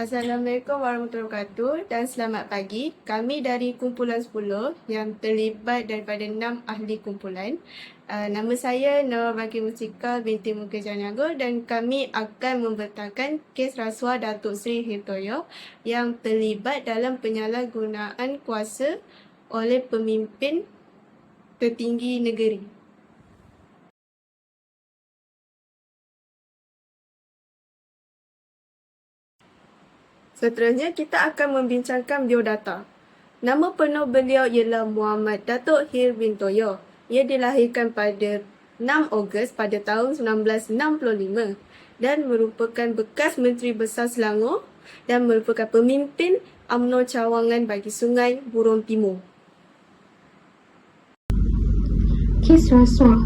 Assalamualaikum warahmatullahi wabarakatuh dan selamat pagi. Kami dari kumpulan 10 yang terlibat daripada 6 ahli kumpulan. Uh, nama saya Nawar Bagi Musika binti Muka Janago dan kami akan membentangkan kes rasuah Datuk Seri Hirtoyo yang terlibat dalam penyalahgunaan kuasa oleh pemimpin tertinggi negeri. Seterusnya, kita akan membincangkan biodata. Nama penuh beliau ialah Muhammad Datuk Hir bin Toyo. Ia dilahirkan pada 6 Ogos pada tahun 1965 dan merupakan bekas Menteri Besar Selangor dan merupakan pemimpin UMNO Cawangan bagi Sungai Burong Timur. Kes rasuah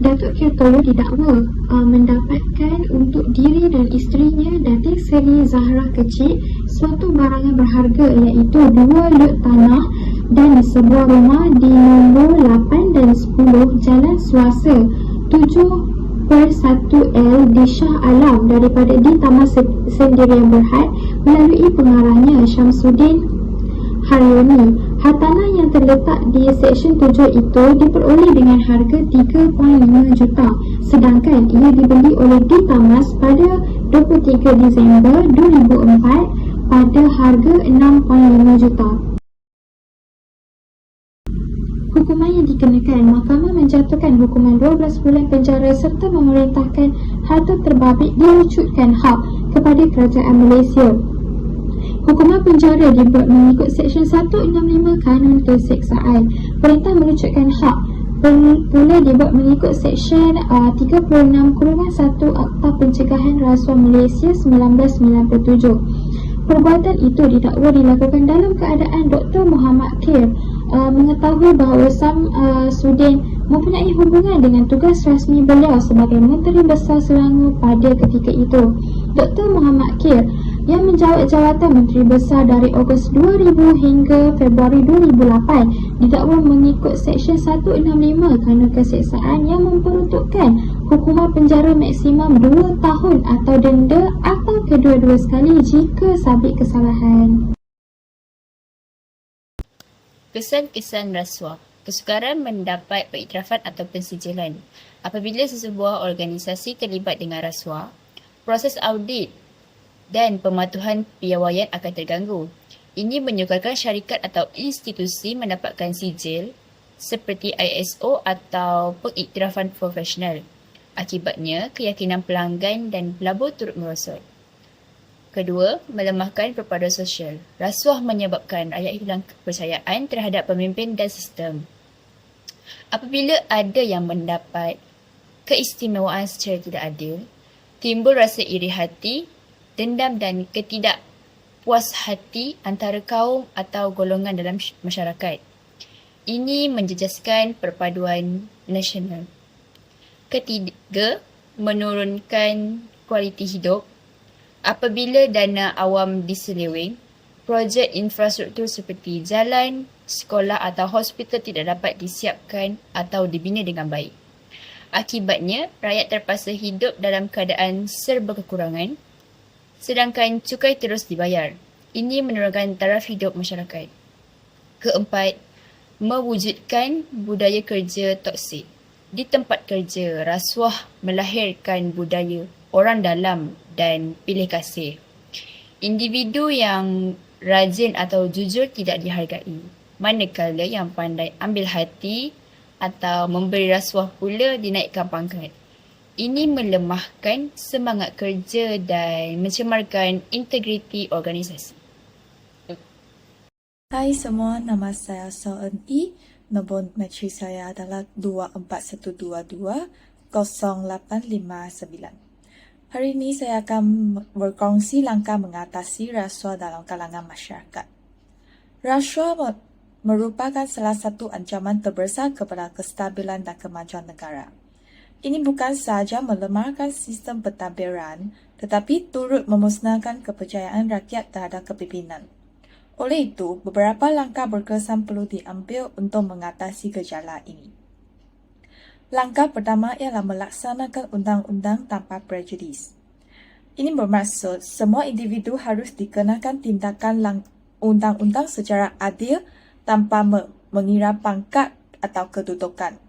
Datuk Kirtoyo didakwa uh, mendapatkan untuk diri dan isterinya Datuk Seri Zahra Kecil suatu barangan berharga iaitu dua lot tanah dan sebuah rumah di nombor 8 dan 10 Jalan Suasa 7 per 1L di Shah Alam daripada di Taman Sendirian Berhad melalui pengarahnya Syamsuddin Haryani. Hartanah yang terletak di Seksyen 7 itu diperoleh dengan harga 3.5 juta sedangkan ia dibeli oleh Ditamas pada 23 Disember 2004 pada harga 6.5 juta. Hukuman yang dikenakan, mahkamah menjatuhkan hukuman 12 bulan penjara serta memerintahkan harta terbabit dilucutkan hak kepada kerajaan Malaysia. Hukuman penjara dibuat mengikut Seksyen 165 Kanun Keseksaan. Perintah melucutkan hak pula dibuat mengikut Seksyen uh, 36 Kurungan 1 Akta Pencegahan Rasuah Malaysia 1997. Perbuatan itu didakwa dilakukan dalam keadaan Dr. Muhammad Khair uh, mengetahui bahawa Sam uh, Sudin mempunyai hubungan dengan tugas rasmi beliau sebagai Menteri Besar Selangor pada ketika itu. Dr. Muhammad Khair yang menjawat jawatan Menteri Besar dari Ogos 2000 hingga Februari 2008 didakwa mengikut Seksyen 165 kerana keseksaan yang memperuntukkan hukuman penjara maksimum 2 tahun atau denda kedua-dua sekali jika sabit kesalahan. Kesan-kesan rasuah Kesukaran mendapat pengiktirafan atau pensijilan. Apabila sesebuah organisasi terlibat dengan rasuah, proses audit dan pematuhan piawaian akan terganggu. Ini menyukarkan syarikat atau institusi mendapatkan sijil seperti ISO atau pengiktirafan profesional. Akibatnya, keyakinan pelanggan dan pelabur turut merosot. Kedua, melemahkan perpaduan sosial. Rasuah menyebabkan rakyat hilang kepercayaan terhadap pemimpin dan sistem. Apabila ada yang mendapat keistimewaan secara tidak adil, timbul rasa iri hati dendam dan ketidakpuas hati antara kaum atau golongan dalam masyarakat. Ini menjejaskan perpaduan nasional. Ketiga, menurunkan kualiti hidup. Apabila dana awam diseleweng, projek infrastruktur seperti jalan, sekolah atau hospital tidak dapat disiapkan atau dibina dengan baik. Akibatnya, rakyat terpaksa hidup dalam keadaan serba kekurangan sedangkan cukai terus dibayar. Ini menurunkan taraf hidup masyarakat. Keempat, mewujudkan budaya kerja toksik. Di tempat kerja, rasuah melahirkan budaya orang dalam dan pilih kasih. Individu yang rajin atau jujur tidak dihargai. Manakala yang pandai ambil hati atau memberi rasuah pula dinaikkan pangkat. Ini melemahkan semangat kerja dan mencemarkan integriti organisasi. Hai semua, nama saya Soen E. Nombor matri saya adalah 24122-0859. Hari ini saya akan berkongsi langkah mengatasi rasuah dalam kalangan masyarakat. Rasuah merupakan salah satu ancaman terbesar kepada kestabilan dan kemajuan negara. Ini bukan sahaja melemahkan sistem pentadbiran tetapi turut memusnahkan kepercayaan rakyat terhadap kepimpinan. Oleh itu, beberapa langkah berkesan perlu diambil untuk mengatasi gejala ini. Langkah pertama ialah melaksanakan undang-undang tanpa prejudis. Ini bermaksud semua individu harus dikenakan tindakan undang-undang secara adil tanpa me- mengira pangkat atau kedudukan.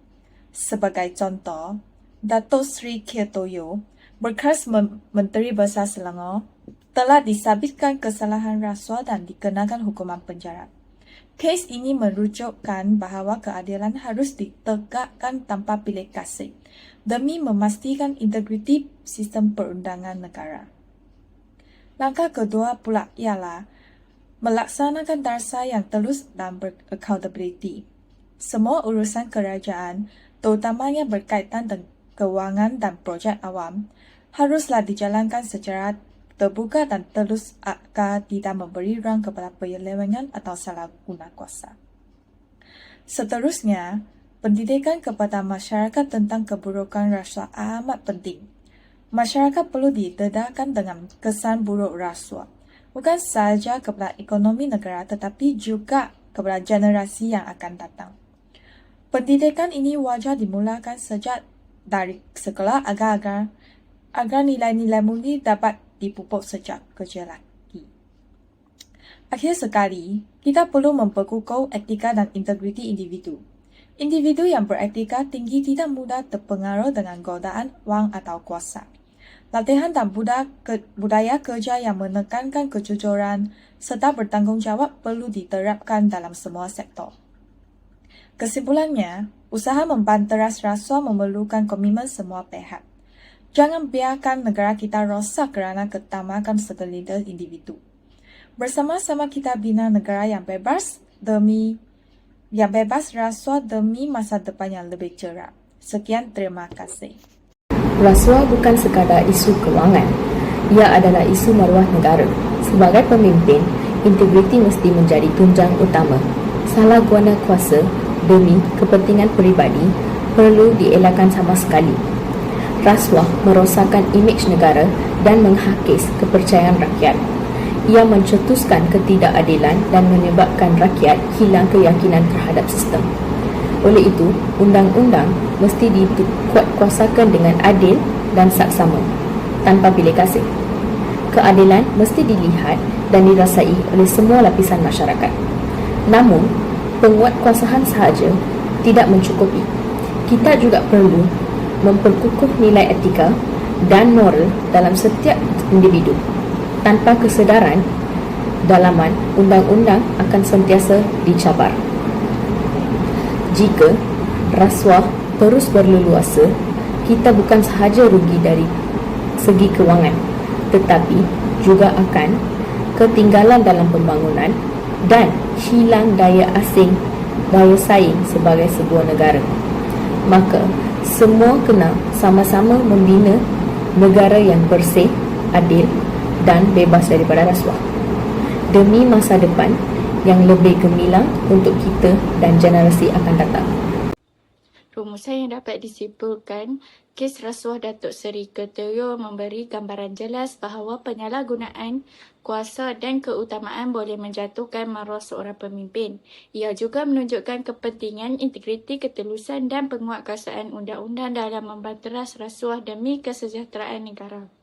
Sebagai contoh, Datuk Sri Ketoyo, bekas Menteri Besar Selangor, telah disabitkan kesalahan rasuah dan dikenakan hukuman penjara. Kes ini merujukkan bahawa keadilan harus ditegakkan tanpa pilih kasih demi memastikan integriti sistem perundangan negara. Langkah kedua pula ialah melaksanakan darsa yang telus dan beraccountability. Semua urusan kerajaan, terutamanya berkaitan dengan kewangan dan projek awam, haruslah dijalankan secara terbuka dan telus agar tidak memberi ruang kepada penyelewengan atau salah guna kuasa. Seterusnya, pendidikan kepada masyarakat tentang keburukan rasuah amat penting. Masyarakat perlu didedahkan dengan kesan buruk rasuah, bukan sahaja kepada ekonomi negara tetapi juga kepada generasi yang akan datang. Pendidikan ini wajar dimulakan sejak dari sekolah agar-agar agar nilai-nilai mulia dapat dipupuk sejak kecil lagi. Akhir sekali, kita perlu memperkukuh etika dan integriti individu. Individu yang beretika tinggi tidak mudah terpengaruh dengan godaan wang atau kuasa. Latihan dan budaya, ke, budaya kerja yang menekankan kejujuran serta bertanggungjawab perlu diterapkan dalam semua sektor. Kesimpulannya, usaha membanteras rasuah memerlukan komitmen semua pihak. Jangan biarkan negara kita rosak kerana ketamakan segelintir individu. Bersama-sama kita bina negara yang bebas demi yang bebas rasuah demi masa depan yang lebih cerah. Sekian terima kasih. Rasuah bukan sekadar isu kewangan. Ia adalah isu maruah negara. Sebagai pemimpin, integriti mesti menjadi tunjang utama. Salah guna kuasa demi kepentingan peribadi perlu dielakkan sama sekali. Rasuah merosakkan imej negara dan menghakis kepercayaan rakyat. Ia mencetuskan ketidakadilan dan menyebabkan rakyat hilang keyakinan terhadap sistem. Oleh itu, undang-undang mesti dikuatkuasakan dengan adil dan saksama, tanpa pilih kasih. Keadilan mesti dilihat dan dirasai oleh semua lapisan masyarakat. Namun, penguatkuasaan sahaja tidak mencukupi. Kita juga perlu memperkukuh nilai etika dan moral dalam setiap individu. Tanpa kesedaran, dalaman undang-undang akan sentiasa dicabar. Jika rasuah terus berleluasa, kita bukan sahaja rugi dari segi kewangan, tetapi juga akan ketinggalan dalam pembangunan dan hilang daya asing, daya saing sebagai sebuah negara. Maka, semua kena sama-sama membina negara yang bersih, adil dan bebas daripada rasuah. Demi masa depan yang lebih gemilang untuk kita dan generasi akan datang. Rumusan yang dapat disimpulkan, kes rasuah Datuk Seri Ketuyo memberi gambaran jelas bahawa penyalahgunaan kuasa dan keutamaan boleh menjatuhkan maruah seorang pemimpin. Ia juga menunjukkan kepentingan integriti ketelusan dan penguatkuasaan undang-undang dalam membanteras rasuah demi kesejahteraan negara.